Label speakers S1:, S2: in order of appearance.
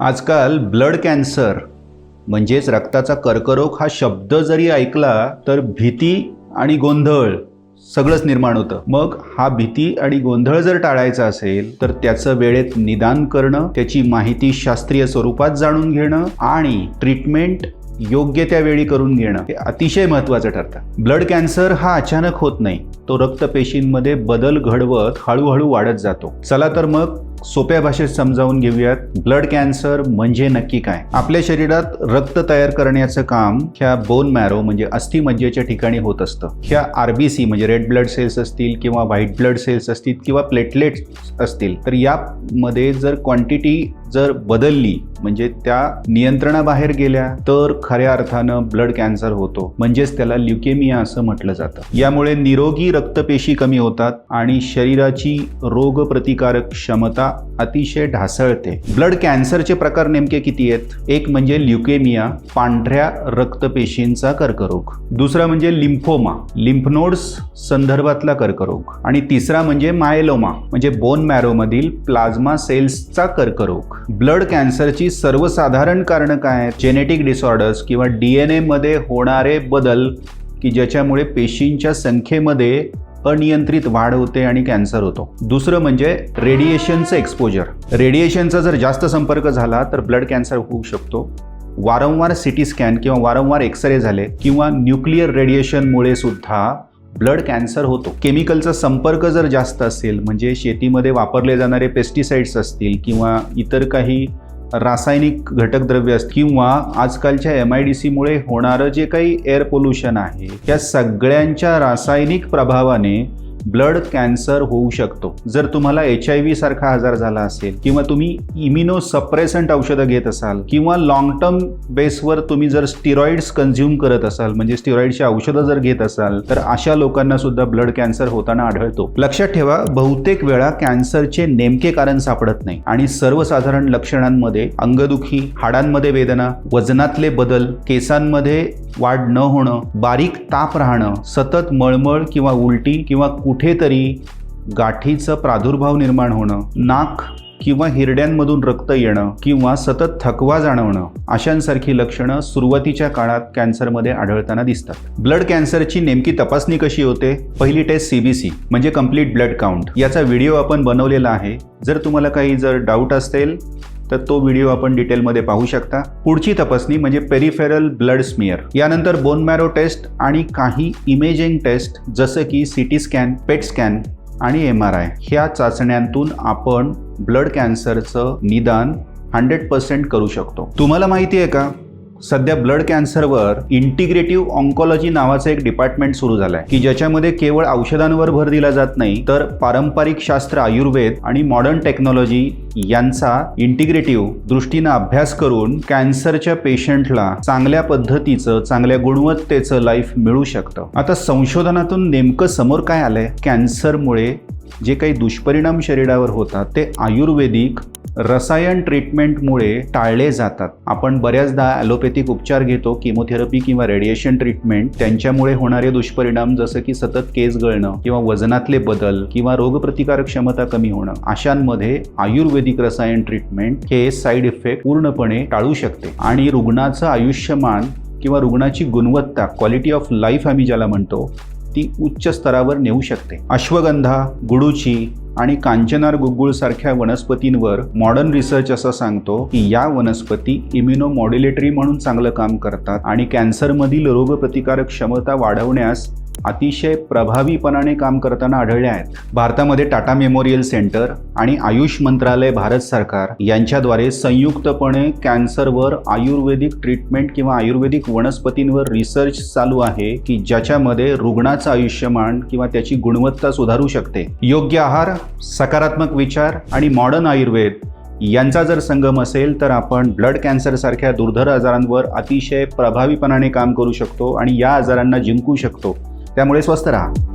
S1: आजकाल blood cancer म्हणजेच रक्ताचा कर्करोग हा शब्द जरी ऐकला तर भीती आणि गोंधळ सगळंच निर्माण होतं. मग हा भीती आणि गोंधळ जर टाळायचा असेल तर त्याचं वेळेत निदान करणं त्याची माहिती शास्त्रीय स्वरूपात जाणून घेणं आणि ट्रीटमेंट योग्य त्या वेळी करून घेणं हे अतिशय महत्त्वाचं ठरतं. ब्लड कॅन्सर हा अचानक होत नाही. तो रक्तपेशींमध्ये बदल घडवत हळूहळू वाढत जातो. चला तर मग सोप्या भाषेत समजावून घेऊयात. ब्लड कॅन्सर म्हणजे नक्की काय? आपल्या शरीरात रक्त तयार करण्याचं काम ह्या बोन मॅरो म्हणजे अस्थिमज्जेच्या ठिकाणी होत असतं. ह्या आरबीसी म्हणजे रेड ब्लड सेल्स असतील किंवा व्हाईट ब्लड सेल्स असतील किंवा प्लेटलेट्स असतील. तर यामध्ये जर क्वांटिटी जर बदलली म्हणजे त्या नियंत्रणाबाहेर गेल्या तर खऱ्या अर्थानं ब्लड कॅन्सर होतो. म्हणजेच त्याला ल्युकेमिया असं म्हटलं जातं. यामुळे निरोगी रक्तपेशी कमी होतात आणि शरीराची रोगप्रतिकारक क्षमता अतिशय ढासळते. ब्लड कॅन्सरचे प्रकार नेमके किती आहेत? एक म्हणजे ल्युकेमिया पांढऱ्या रक्तपेशींचा कर्करोग. दुसरा म्हणजे लिम्फोमा लिम्फनोड्स संदर्भातला कर्करोग. आणि तिसरा म्हणजे मायलोमा म्हणजे बोन मॅरोमधील प्लाझ्मा सेल्सचा कर्करोग. ब्लड कॅन्सरची सर्वसाधारण कारणं काय? आहेत जेनेटिक डिसऑर्डर्स किंवा डी एन एमध्ये होणारे बदल की ज्याच्यामुळे पेशींच्या संख्येमध्ये अनियंत्रित वाढ होते आणि कॅन्सर होतो. दुसरं म्हणजे रेडिएशनचं एक्सपोजर रेडिएशनचा जर जास्त संपर्क झाला तर ब्लड कॅन्सर होऊ शकतो. वारंवार सी टी स्कॅन किंवा वारंवार एक्सरे झाले किंवा न्यूक्लिअर रेडिएशनमुळे सुद्धा ब्लड कॅन्सर होतो. केमिकलचा संपर्क जर जास्त असेल म्हणजे शेतीमध्ये वापरले जाणारे पेस्टिसाइड्स असतील किंवा इतर काही रासायनिक घटक द्रव्य असतील किंवा आजकालच्या एम आय डी सीमुळे होणारं जे काही एअर पोल्युशन आहे या सगळ्यांच्या रासायनिक प्रभावाने ब्लड कॅन्सर होऊ शकतो. जर तुम्हाला एच आय व्ही सारखा आजार झाला असेल किंवा तुम्ही इम्युनो सप्रेसंट औषधं घेत असाल किंवा लॉंग टर्म बेसवर तुम्ही जर स्टिरॉइड्स कन्झ्युम करत असाल म्हणजे स्टिरॉइडची औषधं जर घेत असाल तर अशा लोकांना सुद्धा ब्लड कॅन्सर होताना आढळतो. लक्षात ठेवा बहुतेक वेळा कॅन्सरचे नेमके कारण सापडत नाही. आणि सर्वसाधारण लक्षणांमध्ये अंगदुखी हाडांमध्ये वेदना वजनातले बदल केसांमध्ये वाढ न होणं बारीक ताप राहणं सतत मळमळ किंवा उलटी किंवा कुठेतरी गाठीचं प्रादुर्भाव निर्माण होणं नाक किंवा हिरड्यांमधून रक्त येणं किंवा सतत थकवा जाणवणं अशांसारखी लक्षणं सुरुवातीच्या काळात कॅन्सरमध्ये आढळताना दिसतात. ब्लड कॅन्सरची नेमकी तपासणी कशी होते? पहिली टेस्ट सीबीसी म्हणजे कंप्लीट ब्लड काउंट. याचा व्हिडिओ आपण बनवलेला आहे. जर तुम्हाला काही जर डाऊट असेल तर तो व्हिडिओ आपण डिटेलमध्ये पाहू शकता. पुढची तपासणी म्हणजे पेरिफेरल ब्लड स्मिअर यानंतर बोन मॅरो टेस्ट आणि काही इमेजिंग टेस्ट जसं की C T scan PET scan आणि एम आर आय ह्या चाचण्यांतून आपण ब्लड कॅन्सरचं निदान हंड्रेड पर्सेंट करू शकतो. तुम्हाला माहिती आहे का? सध्या ब्लड कॅन्सरवर इंटिग्रेटिव्ह ऑन्कॉलॉजी नावाचं एक डिपार्टमेंट सुरू झालं आहे की ज्याच्यामध्ये केवळ औषधांवर भर दिला जात नाही तर पारंपरिक शास्त्र आयुर्वेद आणि मॉडर्न टेक्नॉलॉजी यांचा इंटिग्रेटिव्ह दृष्टीनं अभ्यास करून कॅन्सरच्या पेशंटला चांगल्या पद्धतीचं चांगल्या गुणवत्तेचं लाईफ मिळू शकतं. आता संशोधनातून नेमकं समोर काय आलंय? कॅन्सरमुळे जे काही दुष्परिणाम शरीरावर होतात ते आयुर्वेदिक रसायन ट्रीटमेंटमुळे टाळले जातात. आपण बऱ्याचदा ॲलोपॅथिक उपचार घेतो किमोथेरपी किंवा रेडिएशन ट्रीटमेंट त्यांच्यामुळे होणारे दुष्परिणाम जसं की सतत केस गळणं किंवा वजनातले बदल किंवा रोगप्रतिकारक क्षमता कमी होणं अशांमध्ये आयुर्वेदिक रसायन ट्रीटमेंट हे साईड इफेक्ट पूर्णपणे टाळू शकते. आणि रुग्णाचं आयुष्यमान किंवा रुग्णाची गुणवत्ता क्वालिटी ऑफ लाईफ आम्ही ज्याला म्हणतो ती उच्च स्तरावर नेऊ शकते. अश्वगंधा गुडूची आणि कांचनार गुगुळ सारख्या वनस्पतींवर मॉडर्न रिसर्च असं सांगतो की या वनस्पती इम्युनोमॉड्युलेटरी म्हणून चांगलं काम करतात आणि कॅन्सरमधील रोगप्रतिकारक क्षमता वाढवण्यास अतिशय प्रभावीपणाने काम करताना आढळले आहेत. भारतामध्ये टाटा मेमोरियल सेंटर आणि आयुष मंत्रालय भारत सरकार यांच्याद्वारे संयुक्तपणे कॅन्सरवर आयुर्वेदिक ट्रीटमेंट किंवा आयुर्वेदिक वनस्पतींवर रिसर्च चालू आहे की ज्याच्यामध्ये रुग्णाचं आयुष्यमान किंवा त्याची गुणवत्ता सुधारू शकते. योग्य आहार सकारात्मक विचार आणि मॉडर्न आयुर्वेद यांचा जर संगम असेल तर आपण ब्लड कॅन्सरसारख्या दुर्धर आजारांवर अतिशय प्रभावीपणाने काम करू शकतो आणि या आजारांना जिंकू शकतो. त्यामुळे स्वस्थ राहा